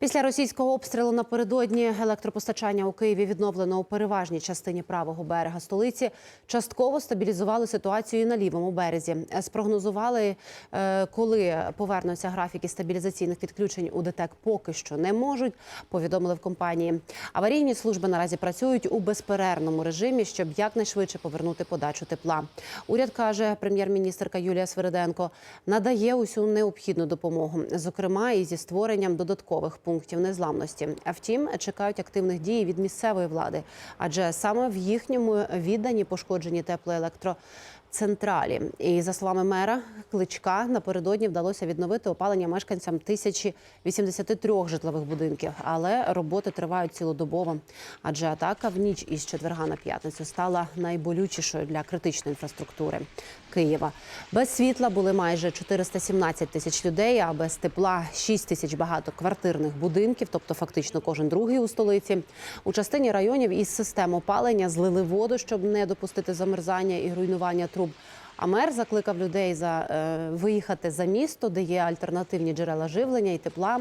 Після російського обстрілу напередодні електропостачання у Києві відновлено у переважній частині правого берега столиці. Частково стабілізували ситуацію і на лівому березі. Спрогнозували, е, коли повернуться графіки стабілізаційних відключень у ДТЕК поки що не можуть. Повідомили в компанії. Аварійні служби наразі працюють у безперервному режимі, щоб якнайшвидше повернути подачу тепла. Уряд каже, прем'єр-міністрка Юлія Свириденко надає усю необхідну допомогу, зокрема і зі створенням додаткових пунктів незламності. А втім, чекають активних дій від місцевої влади, адже саме в їхньому відданні пошкоджені теплоелектро. Централі і за словами мера Кличка напередодні вдалося відновити опалення мешканцям 1083 житлових будинків, але роботи тривають цілодобово. Адже атака в ніч із четверга на п'ятницю стала найболючішою для критичної інфраструктури Києва. Без світла були майже 417 тисяч людей, а без тепла 6 тисяч багатоквартирних будинків, тобто фактично кожен другий у столиці. У частині районів із систем опалення злили воду, щоб не допустити замерзання і руйнування труб. А мер закликав людей за е, виїхати за місто, де є альтернативні джерела живлення і тепла.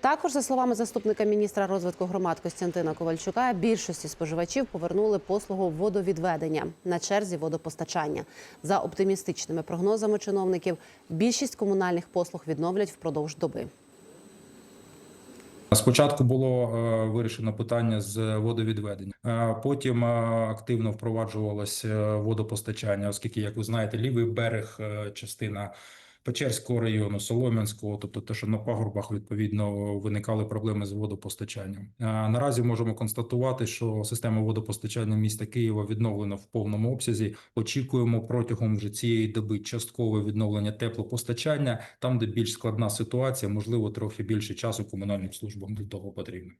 Також, за словами заступника міністра розвитку громад Костянтина Ковальчука, більшості споживачів повернули послугу водовідведення на черзі водопостачання. За оптимістичними прогнозами чиновників, більшість комунальних послуг відновлять впродовж доби. Спочатку було е, вирішено питання з водовідведення, Е, потім е, активно впроваджувалося водопостачання, оскільки, як ви знаєте, лівий берег, частина Печерського району, Солом'янського, тобто те, що на пагорбах відповідно виникали проблеми з водопостачанням. Наразі можемо констатувати, що система водопостачання міста Києва відновлена в повному обсязі. Очікуємо протягом вже цієї доби часткове відновлення теплопостачання. Там, де більш складна ситуація, можливо, трохи більше часу комунальним службам для того потрібно.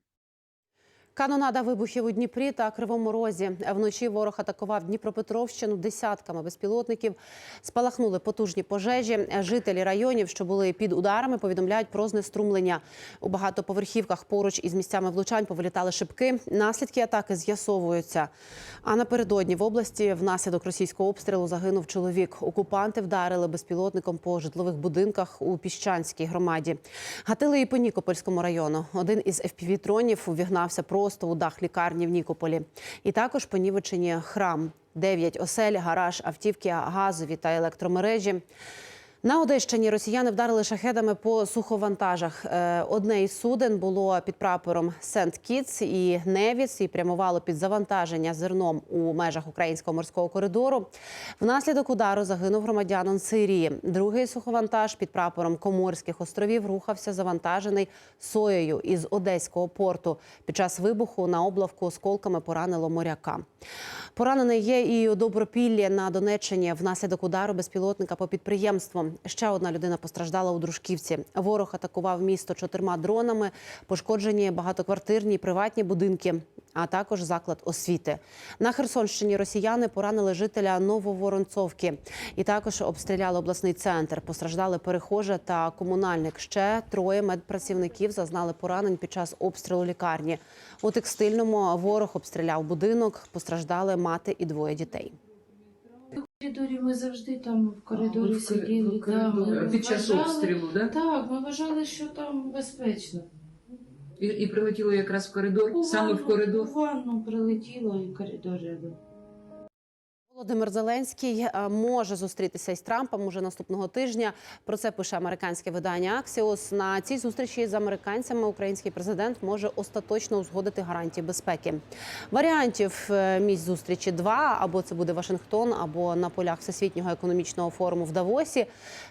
Канонада вибухів у Дніпрі та Кривому Розі. Вночі ворог атакував Дніпропетровщину десятками безпілотників. Спалахнули потужні пожежі. Жителі районів, що були під ударами, повідомляють про знеструмлення. У багатоповерхівках поруч із місцями влучань повилітали шибки. Наслідки атаки з'ясовуються. А напередодні в області внаслідок російського обстрілу загинув чоловік. Окупанти вдарили безпілотником по житлових будинках у Піщанській громаді. Гатили і по Нікопольському району. Один із FPV-тронів увігнався просто у дах лікарні в Нікополі. І також понівечені храм. Дев'ять осель, гараж, автівки, газові та електромережі. На Одещині росіяни вдарили шахедами по суховантажах. Е, Одне із суден було під прапором Сент Кітс і Невіс і прямувало під завантаження зерном у межах українського морського коридору. Внаслідок удару загинув громадянин Сирії. Другий суховантаж під прапором Коморських островів рухався завантажений соєю із одеського порту. Під час вибуху на облавку осколками поранило моряка. Поранений є і у Добропіллі на Донеччині внаслідок удару безпілотника по підприємству. Ще одна людина постраждала у Дружківці. Ворог атакував місто чотирма дронами, пошкоджені багатоквартирні приватні будинки, а також заклад освіти. На Херсонщині росіяни поранили жителя Нововоронцовки і також обстріляли обласний центр. Постраждали перехожа та комунальник. Ще троє медпрацівників зазнали поранень під час обстрілу лікарні. У текстильному ворог обстріляв будинок. Постраждали мати і двоє дітей. В коридорі ми завжди там в коридорі в кори- сиділи. в да, ми. Під час вважали- обстрілу, да? Так, ми вважали, що там безпечно. І, і прилетіло якраз в коридор, саме в коридор. У ванну прилетіло і коридор рядом. Володимир Зеленський е, може зустрітися із Трампом уже наступного тижня. Про це пише американське видання Axios. На цій зустрічі з американцями український президент може остаточно узгодити гарантії безпеки. Варіантів е, місць зустрічі два: або це буде Вашингтон, або на полях Всесвітнього економічного форуму в Давосі.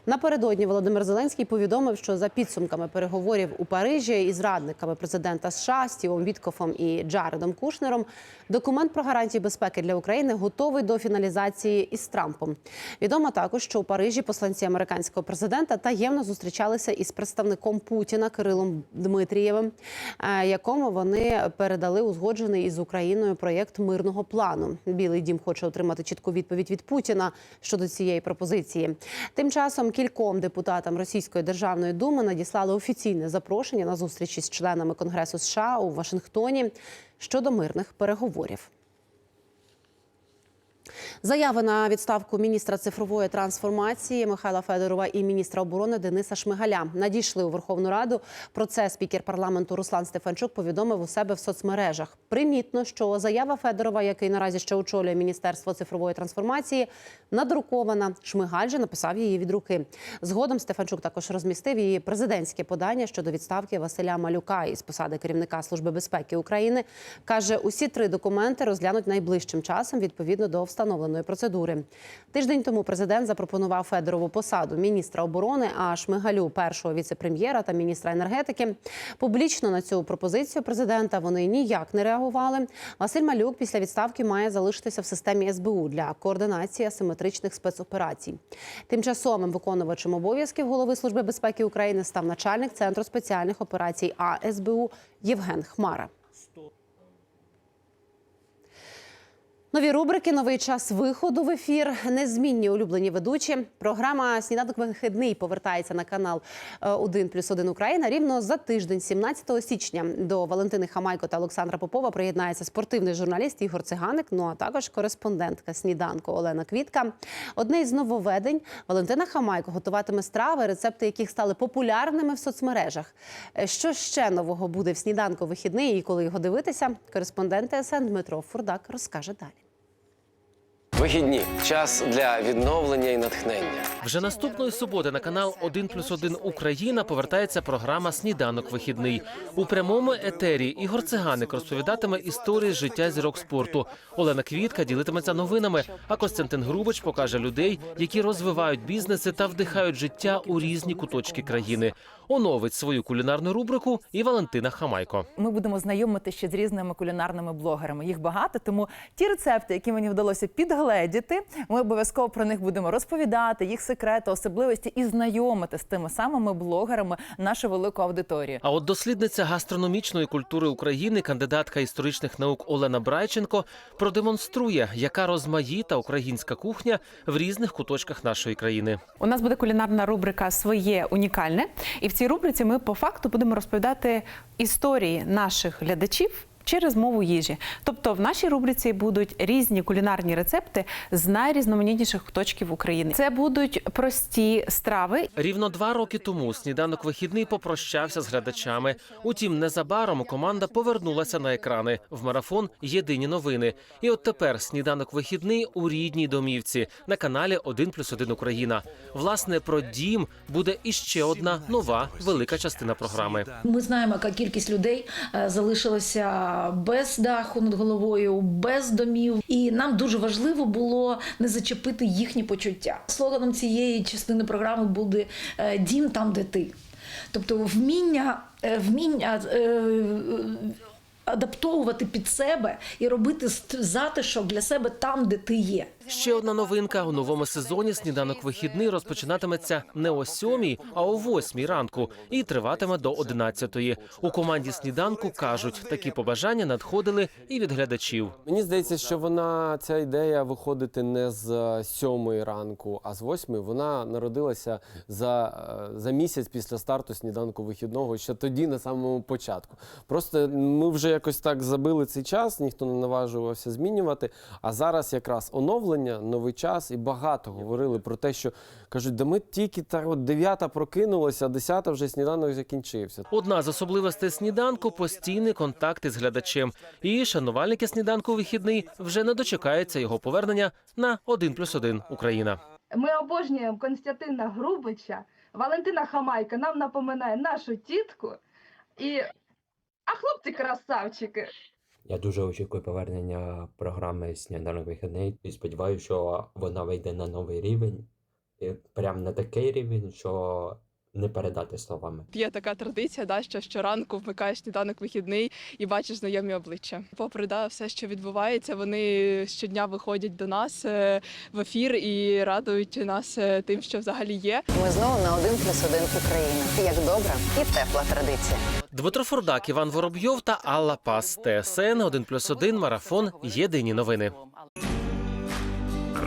Напередодні Володимир Зеленський повідомив, що за підсумками переговорів у Парижі із радниками президента США Стівом Віткофом і Джаредом Кушнером документ про гарантії безпеки для України готовий до фіналізації персоналізації із Трампом. Відомо також, що у Парижі посланці американського президента таємно зустрічалися із представником Путіна Кирилом Дмитрієвим, е, якому вони передали узгоджений із Україною проєкт мирного плану. Білий дім хоче отримати чітку відповідь від Путіна щодо цієї пропозиції. Тим часом кільком депутатам Російської державної думи надіслали офіційне запрошення на зустріч із членами Конгресу США у Вашингтоні щодо мирних переговорів. Заяви на відставку міністра цифрової трансформації Михайла Федорова і міністра оборони Дениса Шмигаля надійшли у Верховну Раду. Про це спікер парламенту Руслан Стефанчук повідомив у себе в соцмережах. Примітно, що заява Федорова, який наразі ще очолює міністерство цифрової трансформації, надрукована. Шмигаль же написав її від руки. Згодом Стефанчук також розмістив її президентське подання щодо відставки Василя Малюка із посади керівника служби безпеки України. каже, усі три документи розглянуть найближчим часом відповідно до встановленої процедури. Тиждень тому президент запропонував Федорову посаду міністра оборони, а Шмигалю першого віце-прем'єра та міністра енергетики. Публічно на цю пропозицію президента вони ніяк не реагували. Василь Малюк після відставки має залишитися в системі СБУ для координації асиметричних спецоперацій. Тимчасовим виконувачем обов'язків голови служби безпеки України став начальник центру спеціальних операцій АСБУ Євген Хмара. Нові рубрики, новий час виходу в ефір, незмінні улюблені ведучі. Програма Сніданок вихідний повертається на канал е, 1 плюс 1 Україна. Рівно за тиждень, 17 січня, до Валентини Хамайко та Олександра Попова приєднається спортивний журналіст Ігор Циганик. Ну а також кореспондентка сніданку Олена Квітка. Одне із нововведень Валентина Хамайко готуватиме страви, рецепти яких стали популярними в соцмережах. Е, Що ще нового буде в сніданку вихідний і коли його дивитися? Кореспондент ТСН Дмитро Фурдак розкаже далі. Вихідні час для відновлення і натхнення. Вже наступної суботи на канал 1 плюс 1 Україна повертається програма Сніданок вихідний у прямому етері. Ігор Циганик розповідатиме історії життя зірок спорту. Олена Квітка ділитиметься новинами. А Костянтин Грубич покаже людей, які розвивають бізнеси та вдихають життя у різні куточки країни. Оновить свою кулінарну рубрику і Валентина Хамайко. Ми будемо знайомити ще з різними кулінарними блогерами. Їх багато, тому ті рецепти, які мені вдалося підгледіти, ми обов'язково про них будемо розповідати, їх секрети, особливості і знайомити з тими самими блогерами нашу велику аудиторію. А от дослідниця гастрономічної культури України, кандидатка історичних наук Олена Брайченко, продемонструє, яка розмаїта українська кухня в різних куточках нашої країни. У нас буде кулінарна рубрика Своє унікальне, і в цій рубриці ми по факту будемо розповідати історії наших глядачів. Через мову їжі, тобто в нашій рубриці будуть різні кулінарні рецепти з найрізноманітніших куточків України. Це будуть прості страви, Рівно два роки тому сніданок вихідний попрощався з глядачами. Утім, незабаром команда повернулася на екрани в марафон Єдині новини. І от тепер сніданок вихідний у рідній домівці на каналі 1 плюс 1 Україна. Власне, про дім буде іще одна нова велика частина програми. Ми знаємо, яка кількість людей е, залишилася без даху над головою, без домів, і нам дуже важливо було не зачепити їхні почуття. Слоганом цієї частини програми буде е, Дім там, де ти. Тобто вміння, е, вміння е, адаптовувати під себе і робити затишок для себе там, де ти є. Ще одна новинка у новому сезоні. Сніданок вихідний розпочинатиметься не о сьомій, а о восьмій ранку і триватиме до одинадцятої. У команді сніданку кажуть, такі побажання надходили і від глядачів. Мені здається, що вона ця ідея виходити не з сьомої ранку, а з восьмої. Вона народилася за, е, за місяць після старту сніданку вихідного, ще тоді, на самому початку. Просто ми вже якось так забили цей час, ніхто не наважувався змінювати. А зараз якраз оновлення, новий час, і багато говорили про те, що кажуть, да ми тільки так от дев'ята прокинулася, а десята вже сніданок закінчився. Одна з особливостей сніданку постійний контакт із глядачем. І шанувальники сніданку вихідний вже не дочекаються його повернення на 1 плюс 1 Україна. Ми обожнюємо Константина Грубича. Валентина Хамайка нам напоминає нашу тітку. І... А хлопці красавчики. Я дуже очікую повернення програми Сніданок вихідний і сподіваюся, що вона вийде на новий рівень. Прям на такий рівень, що не передати словами. Є така традиція, да, що щоранку вмикаєш сніданок вихідний і бачиш знайомі обличчя. Попри да, все, що відбувається, вони щодня виходять до нас е, в ефір і радують нас е, тим, що взагалі є. Ми знову на один плюс один Україна. Як добра і тепла традиція. Дмитро Фурдак, Іван Воробйов та Алла Пас. ТСН 1+,1 Марафон. Єдині новини.